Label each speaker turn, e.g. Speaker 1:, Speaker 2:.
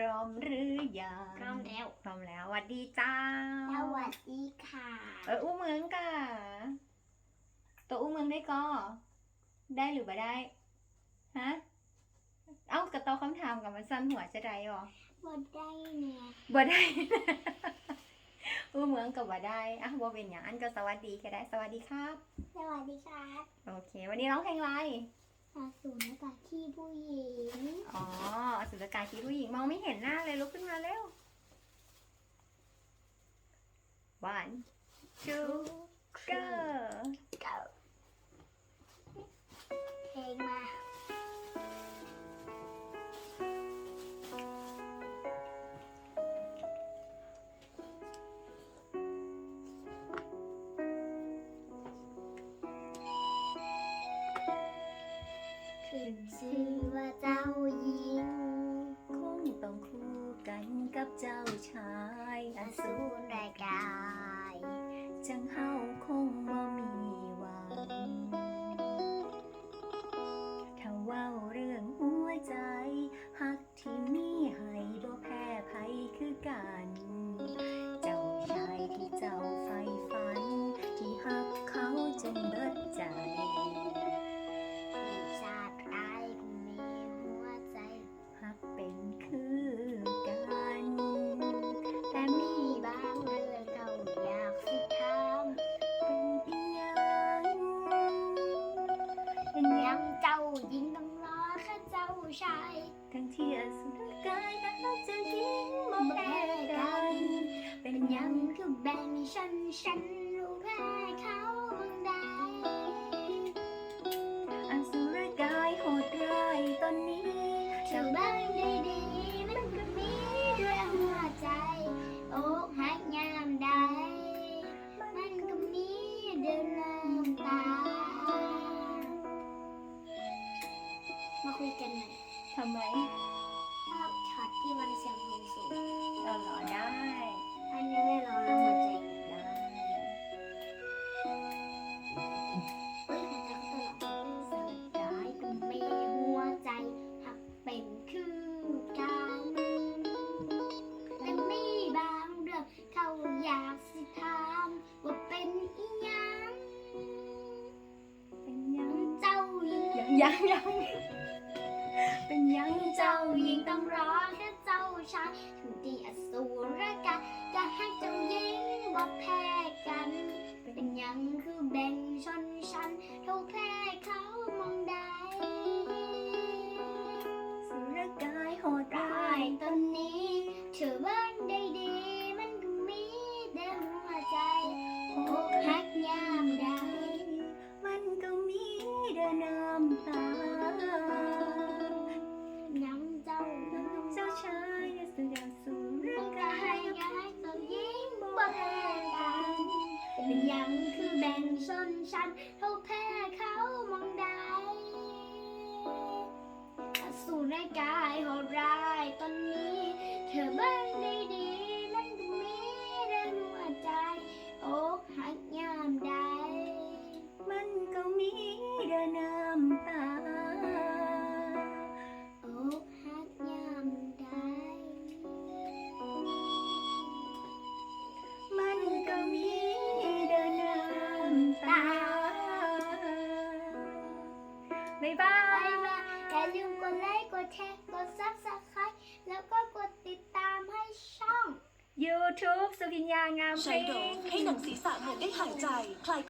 Speaker 1: ร้อมหรือยัง
Speaker 2: พร้อมแล้ว
Speaker 1: พร้อมแล้วสวัสดีจ้า
Speaker 2: สวัสดีค่ะ
Speaker 1: เอออู้เมืองกะตัวอู้เมืองได้ก็ ได้หรือบ่ได้ ฮะ เอ้ากระตอบคำถามกับมันสั้นหัวจะได้หรอ
Speaker 2: บดได้เนี่ย
Speaker 1: บ่ได้ อู้เมืองกับบ่ได้อะบ่เป็นอย่างอันก็สวัสดีก็ได้ สวัสดีครับ
Speaker 2: สวัสดีครับ
Speaker 1: โอเค วันนี้ร้องเพลงอะไร
Speaker 2: อาสูรกาขี้ผู้หญิง
Speaker 1: อ๋ออสุร กายคิดผู้หญิงมองไม่เห็นหน้าเลยลุกขึ้นมาเร็ว one two go
Speaker 2: กั
Speaker 1: บเจ้าชายอสูร
Speaker 2: รกาย
Speaker 1: จัง ค่เจ้าชาย ทั้
Speaker 2: ง
Speaker 1: ที่อสุรกายและเจะยิ้มบ่
Speaker 2: แพ้
Speaker 1: แพ้
Speaker 2: กั
Speaker 1: น เป็
Speaker 2: น
Speaker 1: ยั
Speaker 2: งคือแบ่งฉันฉันรู้แพ้เขาเมืองใด
Speaker 1: อสุรกายโหดร้ายตอนนี้
Speaker 2: เธอบ้างดีมันก็มีด้วยหัวใจ โอกหักยามใด มันก็มีเดินน้ำตา มาคุยกันหน่อย
Speaker 1: ทำไม
Speaker 2: ชอบช็อตที่มันเสียงสูงสูง
Speaker 1: เราหล่อได้
Speaker 2: อันนี้ไม่ร้องแล้วหัวใจ
Speaker 1: ได้
Speaker 2: เฮ้ยหัวใจเขาตลอดสายก็มีหัวใจหักเป็นคือกันแต่มีบางเรื่องเขาอยากสิถามว่าเป็นอีหยัง
Speaker 1: เป็นหยัง
Speaker 2: เจ้าหญิง
Speaker 1: ยังยัง เป็นยัง
Speaker 2: เจ้าหญิงต้องรอแค่เจ้าชายถึงตีอสูรกายจะให้เจ้าหญิงว่าแพ้กัน เป็นยังคือแบ่งชนชั้นเท่าแพ เป็นยังคือแบ่งชนชั้นเท่าแพ้เขามองใด้อสูรกายโหดร้ายตอนนี้ เธอเบิ่งได้ดี ดไลค์กดแชร์กดซับสไครต์แล้วก็กดติดตามให้ช่อง
Speaker 1: YouTube สุพิญญางามเพล
Speaker 3: ใช้โด
Speaker 1: ง
Speaker 3: มให้หนังศีรษะเหมือนได้หายใจ คลาย